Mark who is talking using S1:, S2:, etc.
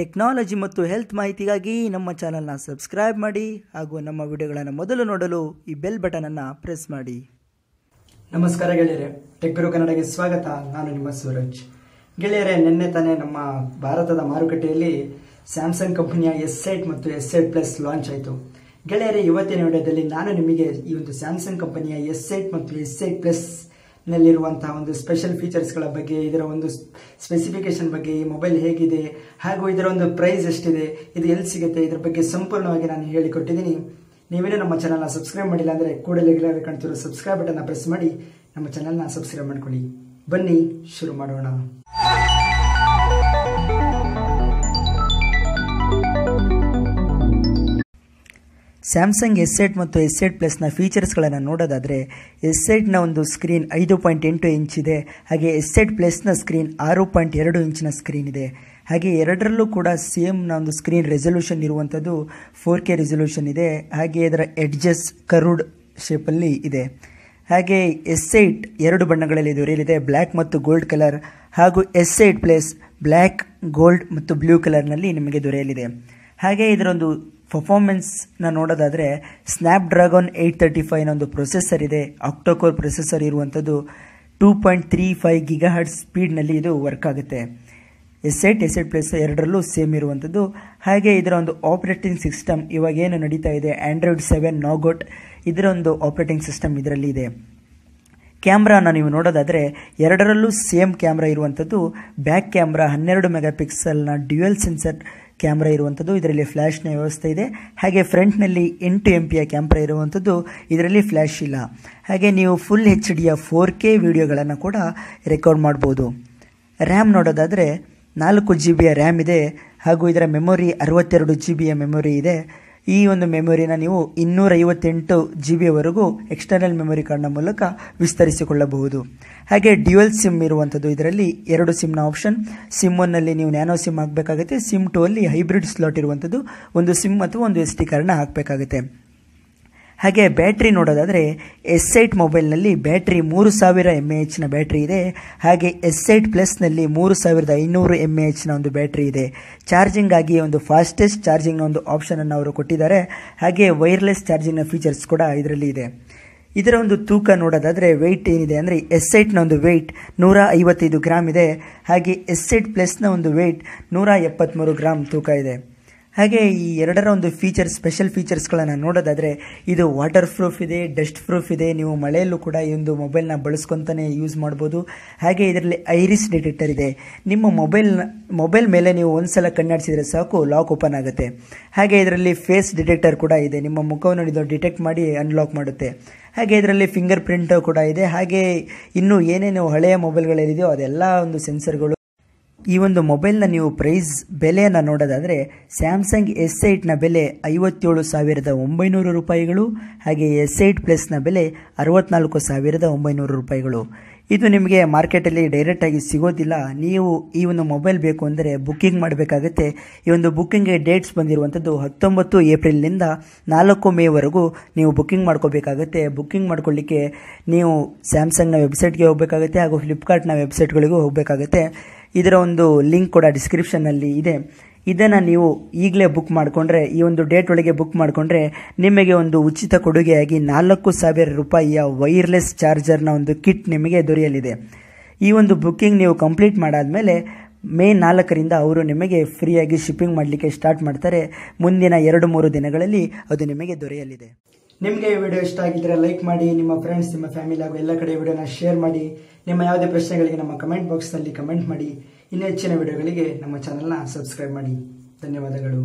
S1: Technology ಮತ್ತು health ಮಾಹಿತಿಗಾಗಿ ನಮ್ಮ ಚಾನಲ್ನ ಸಬ್ಸ್ಕ್ರೈಬ್ ಮಾಡಿ ಹಾಗೂ ನಮ್ಮ ವಿಡಿಯೋಗಳನ್ನು ಮೊದಲು ನೋಡಲು ಈ ಬೆಲ್ ಬಟನನ್ನು ಪ್ರೆಸ್ ಮಾಡಿ.
S2: ನಮಸ್ಕಾರ ಗೆಳೆಯರೆ. ಟೆಕ್ ಗುರು ಕನ್ನಡಗೆ ಸ್ವಾಗತ. ನಾನು ನಿಮ್ಮ ಸೂರಜ್. ಗೆಳೆಯರೆ, ನಿನ್ನೆ ತಾನೇ ನಮ್ಮ ಭಾರತದ ಮಾರುಕಟ್ಟೆಯಲ್ಲಿ ಸ್ಯಾಮ್ಸಂಗ್ ಕಂಪನಿಯ ಎಸ್ ಏಟ್ ಮತ್ತು ಎಸ್ ಏಟ್ ಪ್ಲಸ್ ಲಾಂಚ್ ಆಯಿತು. ಗೆಳೆಯರೆ, ಇವತ್ತಿನ ವಿಡಿಯೋದಲ್ಲಿ ನಾನು ನಿಮಗೆ ಈ ಒಂದು ಸ್ಯಾಮ್ಸಂಗ್ ಕಂಪನಿಯ ಎಸ್ ಏಟ್ ಮತ್ತು ಎಸ್ ಏಟ್ ಪ್ಲಸ್ ನಲ್ಲಿರುವಂತಹ ಒಂದು ಸ್ಪೆಷಲ್ ಫೀಚರ್ಸ್ಗಳ ಬಗ್ಗೆ, ಇದರ ಒಂದು ಸ್ಪೆಸಿಫಿಕೇಶನ್ ಬಗ್ಗೆ ಈ ಮೊಬೈಲ್ ಹೇಗಿದೆ, ಹಾಗೂ ಇದರ ಒಂದು ಪ್ರೈಸ್ ಎಷ್ಟಿದೆ, ಇದು ಎಲ್ಲಿ ಸಿಗುತ್ತೆ, ಇದರ ಬಗ್ಗೆ ಸಂಪೂರ್ಣವಾಗಿ ನಾನು ಹೇಳಿಕೊಟ್ಟಿದ್ದೀನಿ. ನೀವೇನೂ ನಮ್ಮ ಚಾನಲ್ನ ಸಬ್ಸ್ಕ್ರೈಬ್ ಮಾಡಿಲ್ಲ ಅಂದರೆ ಕೂಡಲೇ ಕಾಣ್ತಿರೋ ಸಬ್ಸ್ಕ್ರೈಬ್ ಬಟನ್ನ ಪ್ರೆಸ್ ಮಾಡಿ, ನಮ್ಮ ಚಾನಲ್ನ ಸಬ್ಸ್ಕ್ರೈಬ್ ಮಾಡ್ಕೊಳ್ಳಿ. ಬನ್ನಿ, ಶುರು ಮಾಡೋಣ.
S1: ಸ್ಯಾಮ್ಸಂಗ್ ಎಸ್ ಏಟ್ ಮತ್ತು ಎಸ್ ಏಟ್ ಪ್ಲಸ್ನ ಫೀಚರ್ಸ್ಗಳನ್ನು ನೋಡೋದಾದರೆ ಎಸ್ ಏಟ್ನ ಒಂದು ಸ್ಕ್ರೀನ್ ಐದು ಪಾಯಿಂಟ್ ಎಂಟು ಇಂಚ್ ಇದೆ, ಹಾಗೆ ಎಸ್ ಏಟ್ ಪ್ಲಸ್ನ ಸ್ಕ್ರೀನ್ ಆರು ಪಾಯಿಂಟ್ ಎರಡು ಇಂಚಿನ ಸ್ಕ್ರೀನ್ ಇದೆ. ಹಾಗೆ ಎರಡರಲ್ಲೂ ಕೂಡ ಸೇಮ್ನ ಒಂದು ಸ್ಕ್ರೀನ್ ರೆಸೊಲ್ಯೂಷನ್ ಇರುವಂಥದ್ದು ಫೋರ್ ಕೆ ರೆಸೊಲ್ಯೂಷನ್ ಇದೆ. ಹಾಗೆ ಇದರ ಎಡ್ಜಸ್ ಕರುಡ್ ಶೇಪಲ್ಲಿ ಇದೆ. ಹಾಗೆ ಎಸ್ ಏಟ್ ಎರಡು ಬಣ್ಣಗಳಲ್ಲಿ ದೊರೆಯಲಿದೆ ಬ್ಲ್ಯಾಕ್ ಮತ್ತು ಗೋಲ್ಡ್ ಕಲರ್ ಹಾಗೂ S eight plus black gold ಮತ್ತು ಬ್ಲೂ ಕಲರ್ನಲ್ಲಿ ನಿಮಗೆ ದೊರೆಯಲಿದೆ ಹಾಗೆ ಇದರೊಂದು ಪರ್ಫಾರ್ಮೆನ್ಸ್ನ ನೋಡೋದಾದರೆ ಸ್ನ್ಯಾಪ್ ಡ್ರ್ಯಾಗನ್ ಏಯ್ಟ್ ತರ್ಟಿ ಫೈವ್ನ ಒಂದು ಪ್ರೊಸೆಸರ್ ಇದೆ. ಆಕ್ಟೋಕೋರ್ ಪ್ರೊಸೆಸರ್ ಇರುವಂಥದ್ದು two point three five giga hertz ಸ್ಪೀಡ್ನಲ್ಲಿ ಇದು ವರ್ಕ್ ಆಗುತ್ತೆ. S S eight S eight plus ಎರಡರಲ್ಲೂ ಸೇಮ್ ಇರುವಂಥದ್ದು. ಹಾಗೆ ಇದರ ಒಂದು ಆಪರೇಟಿಂಗ್ ಸಿಸ್ಟಮ್ ಇವಾಗ ಏನು ನಡೀತಾ ಇದೆ? ಆ್ಯಂಡ್ರಾಯ್ಡ್ ಸೆವೆನ್ ನಾಗೋಟ್ ಇದರ ಒಂದು ಆಪರೇಟಿಂಗ್ ಸಿಸ್ಟಮ್ ಇದರಲ್ಲಿ ಇದೆ. ಕ್ಯಾಮ್ರಾನ ನೀವು ನೋಡೋದಾದರೆ ಎರಡರಲ್ಲೂ ಸೇಮ್ ಕ್ಯಾಮ್ರಾ ಇರುವಂಥದ್ದು, ಬ್ಯಾಕ್ ಕ್ಯಾಮ್ರಾ ಹನ್ನೆರಡು ಮೆಗಾ ಪಿಕ್ಸೆಲ್ನ ಡ್ಯುಯಲ್ ಸೆನ್ಸರ್ ಕ್ಯಾಮ್ರಾ ಇರುವಂಥದ್ದು, ಇದರಲ್ಲಿ ಫ್ಲ್ಯಾಶ್ನ ವ್ಯವಸ್ಥೆ ಇದೆ. ಹಾಗೆ ಫ್ರಂಟ್ನಲ್ಲಿ ಎಂಟು ಎಂ ಪಿಯ ಕ್ಯಾಮ್ರಾ ಇರುವಂಥದ್ದು, ಇದರಲ್ಲಿ ಫ್ಲ್ಯಾಶ್ ಇಲ್ಲ. ಹಾಗೆ ನೀವು ಫುಲ್ ಹೆಚ್ ಡಿಯ ಫೋರ್ ಕೆ ವಿಡಿಯೋಗಳನ್ನು ಕೂಡ ರೆಕಾರ್ಡ್ ಮಾಡ್ಬೋದು. ರ್ಯಾಮ್ ನೋಡೋದಾದರೆ ನಾಲ್ಕು ಜಿ ಬಿಯ ರ್ಯಾಮ್ ಇದೆ, ಹಾಗೂ ಇದರ ಮೆಮೊರಿ ಅರವತ್ತೆರಡು ಜಿ ಬಿಯ ಮೆಮೊರಿ ಇದೆ. ಈ ಒಂದು ಮೆಮೊರಿನ ನೀವು ಇನ್ನೂರೈವತ್ತೆಂಟು ಜಿ ಬಿವರೆಗೂ ಎಕ್ಸ್ಟರ್ನಲ್ ಮೆಮೊರಿ ಕಾರ್ಡ್ನ ಮೂಲಕ ವಿಸ್ತರಿಸಿಕೊಳ್ಳಬಹುದು. ಹಾಗೆ ಡ್ಯುಯಲ್ ಸಿಮ್ ಇರುವಂಥದ್ದು ಇದರಲ್ಲಿ ಎರಡು ಸಿಮ್ನ ಆಪ್ಷನ್ ಸಿಮ್ ಒನ್ನಲ್ಲಿ ನೀವು ನ್ಯಾನೋ ಸಿಮ್ ಹಾಕಬೇಕಾಗುತ್ತೆ. ಸಿಮ್ ಟೂ ಅಲ್ಲಿ ಹೈಬ್ರಿಡ್ ಸ್ಲಾಟ್ ಇರುವಂಥದ್ದು ಒಂದು ಸಿಮ್ ಅಥವಾ ಒಂದು ಎಸ್ ಟಿ ಕಾರ್ಡ್ನ ಹಾಕಬೇಕಾಗುತ್ತೆ. ಹಾಗೆ ಬ್ಯಾಟ್ರಿ ನೋಡೋದಾದರೆ ಎಸ್ ಏಟ್ ಮೊಬೈಲ್ನಲ್ಲಿ ಬ್ಯಾಟ್ರಿ ಮೂರು ಸಾವಿರ ಎಂ ಎ ಎಚ್ನ ಬ್ಯಾಟ್ರಿ ಇದೆ. ಹಾಗೆ ಎಸ್ ಏಟ್ ಪ್ಲಸ್ನಲ್ಲಿ ಮೂರು ಸಾವಿರದ ಐನೂರು ಎಂ ಎ ಎಚ್ನ ಒಂದು ಬ್ಯಾಟ್ರಿ ಇದೆ. ಚಾರ್ಜಿಂಗ್ ಆಗಿ ಒಂದು ಫಾಸ್ಟೆಸ್ಟ್ ಚಾರ್ಜಿಂಗ್ನ ಒಂದು ಆಪ್ಷನನ್ನು ಅವರು ಕೊಟ್ಟಿದ್ದಾರೆ. ಹಾಗೆ ವೈರ್ಲೆಸ್ ಚಾರ್ಜಿಂಗ್ನ ಫೀಚರ್ಸ್ ಕೂಡ ಇದರಲ್ಲಿ ಇದೆ. ಇದರ ಒಂದು ತೂಕ ನೋಡೋದಾದರೆ ವೆಯ್ಟ್ ಏನಿದೆ ಅಂದರೆ ಎಸ್ ಏಟ್ನ ಒಂದು ವೆಯ್ಟ್ ನೂರ ಐವತ್ತೈದು ಗ್ರಾಮ್ ಇದೆ. ಹಾಗೆ ಎಸ್ ಏಟ್ ಪ್ಲಸ್ನ ಒಂದು ವೆಯ್ಟ್ ನೂರ ಎಪ್ಪತ್ತ್ಮೂರು ಗ್ರಾಮ್ ತೂಕ ಇದೆ. ಹಾಗೆ ಈ ಎರಡರ ಒಂದು ಫೀಚರ್ ಸ್ಪೆಷಲ್ ಫೀಚರ್ಸ್ಗಳನ್ನು ನೋಡೋದಾದರೆ ಇದು ವಾಟರ್ ಪ್ರೂಫ್ ಇದೆ ಡಸ್ಟ್ ಪ್ರೂಫ್ ಇದೆ. ನೀವು ಮಳೆಯಲ್ಲೂ ಕೂಡ ಈ ಒಂದು ಮೊಬೈಲ್ನ ಬಳಸ್ಕೊತಾನೆ ಯೂಸ್ ಮಾಡ್ಬೋದು. ಹಾಗೆ ಇದರಲ್ಲಿ ಐರಿಸ್ ಡಿಟೆಕ್ಟರ್ ಇದೆ. ನಿಮ್ಮ ಮೊಬೈಲ್ ಮೊಬೈಲ್ ಮೇಲೆ ನೀವು ಒಂದ್ಸಲ ಕಣ್ಣಾಡಿಸಿದರೆ ಸಾಕು ಲಾಕ್ ಓಪನ್ ಆಗುತ್ತೆ. ಹಾಗೆ ಇದರಲ್ಲಿ ಫೇಸ್ ಡಿಟೆಕ್ಟರ್ ಕೂಡ ಇದೆ. ನಿಮ್ಮ ಮುಖವನ್ನು ಇದು ಡಿಟೆಕ್ಟ್ ಮಾಡಿ ಅನ್ಲಾಕ್ ಮಾಡುತ್ತೆ. ಹಾಗೆ ಇದರಲ್ಲಿ ಫಿಂಗರ್ ಪ್ರಿಂಟ್ ಕೂಡ ಇದೆ. ಹಾಗೆ ಇನ್ನೂ ಏನೇನು ಹಳೆಯ ಮೊಬೈಲ್ಗಳೇನಿದೆಯೋ ಅದೆಲ್ಲ ಒಂದು ಸೆನ್ಸರ್ಗಳು ಈ ಒಂದು ಮೊಬೈಲ್ನ ನೀವು ಪ್ರೈಸ್ ಬೆಲೆಯನ್ನು ನೋಡೋದಾದರೆ ಸ್ಯಾಮ್ಸಂಗ್ ಎಸ್ ಏಟ್ನ ಬೆಲೆ ಐವತ್ತೇಳು ಸಾವಿರದ ಒಂಬೈನೂರು ರೂಪಾಯಿಗಳು, ಹಾಗೆ ಎಸ್ ಏಟ್ ಪ್ಲಸ್ನ ಬೆಲೆ ಅರವತ್ನಾಲ್ಕು ಸಾವಿರದ ಒಂಬೈನೂರು ರೂಪಾಯಿಗಳು. ಇದು ನಿಮಗೆ ಮಾರ್ಕೆಟಲ್ಲಿ ಡೈರೆಕ್ಟಾಗಿ ಸಿಗೋದಿಲ್ಲ. ನೀವು ಈ ಒಂದು ಮೊಬೈಲ್ ಬೇಕು ಅಂದರೆ ಬುಕ್ಕಿಂಗ್ ಮಾಡಬೇಕಾಗುತ್ತೆ. ಈ ಒಂದು ಬುಕ್ಕಿಂಗ್ಗೆ ಡೇಟ್ಸ್ ಬಂದಿರುವಂಥದ್ದು ಹತ್ತೊಂಬತ್ತು ಏಪ್ರಿಲ್ನಿಂದ ನಾಲ್ಕು ಮೇವರೆಗೂ ನೀವು ಬುಕ್ಕಿಂಗ್ ಮಾಡ್ಕೋಬೇಕಾಗತ್ತೆ. ಬುಕ್ಕಿಂಗ್ ಮಾಡ್ಕೊಳ್ಳಿಕ್ಕೆ ನೀವು ಸ್ಯಾಮ್ಸಂಗ್ನ ವೆಬ್ಸೈಟ್ಗೆ ಹೋಗಬೇಕಾಗುತ್ತೆ ಹಾಗೂ ಫ್ಲಿಪ್ಕಾರ್ಟ್ನ ವೆಬ್ಸೈಟ್ಗಳಿಗೂ ಹೋಗಬೇಕಾಗುತ್ತೆ. ಇದರ ಒಂದು ಲಿಂಕ್ ಕೂಡ ಡಿಸ್ಕ್ರಿಪ್ಷನ್ನಲ್ಲಿ ಇದೆ. ಇದನ್ನು ನೀವು ಈಗಲೇ ಬುಕ್ ಮಾಡಿಕೊಂಡ್ರೆ, ಈ ಒಂದು ಡೇಟ್ ಒಳಗೆ ಬುಕ್ ಮಾಡಿಕೊಂಡ್ರೆ ನಿಮಗೆ ಒಂದು ಉಚಿತ ಕೊಡುಗೆಯಾಗಿ ನಾಲ್ಕು ಸಾವಿರ ರೂಪಾಯಿಯ ವೈರ್ಲೆಸ್ ಚಾರ್ಜರ್ನ ಒಂದು ಕಿಟ್ ನಿಮಗೆ ದೊರೆಯಲಿದೆ. ಈ ಒಂದು ಬುಕ್ಕಿಂಗ್ ನೀವು ಕಂಪ್ಲೀಟ್ ಮಾಡಾದಮೇಲೆ ಮೇ ನಾಲ್ಕರಿಂದ ಅವರು ನಿಮಗೆ ಫ್ರೀಯಾಗಿ ಶಿಪ್ಪಿಂಗ್ ಮಾಡಲಿಕ್ಕೆ ಸ್ಟಾರ್ಟ್ ಮಾಡ್ತಾರೆ. ಮುಂದಿನ ಎರಡು ಮೂರು ದಿನಗಳಲ್ಲಿ ಅದು ನಿಮಗೆ ದೊರೆಯಲಿದೆ.
S2: ನಿಮಗೆ ಈ ವಿಡಿಯೋ ಇಷ್ಟ ಆಗಿದ್ರೆ ಲೈಕ್ ಮಾಡಿ, ನಿಮ್ಮ ಫ್ರೆಂಡ್ಸ್ ನಿಮ್ಮ ಫ್ಯಾಮಿಲಿ ಹಾಗೂ ಎಲ್ಲ ಕಡೆ ವಿಡಿಯೋನ ಶೇರ್ ಮಾಡಿ, ನಿಮ್ಮ ಯಾವುದೇ ಪ್ರಶ್ನೆಗಳಿಗೆ ನಮ್ಮ ಕಮೆಂಟ್ ಬಾಕ್ಸ್ನಲ್ಲಿ ಕಮೆಂಟ್ ಮಾಡಿ. ಇನ್ನು ಹೆಚ್ಚಿನ ವಿಡಿಯೋಗಳಿಗೆ ನಮ್ಮ ಚಾನಲ್ನ ಸಬ್ಸ್ಕ್ರೈಬ್ ಮಾಡಿ. ಧನ್ಯವಾದಗಳು.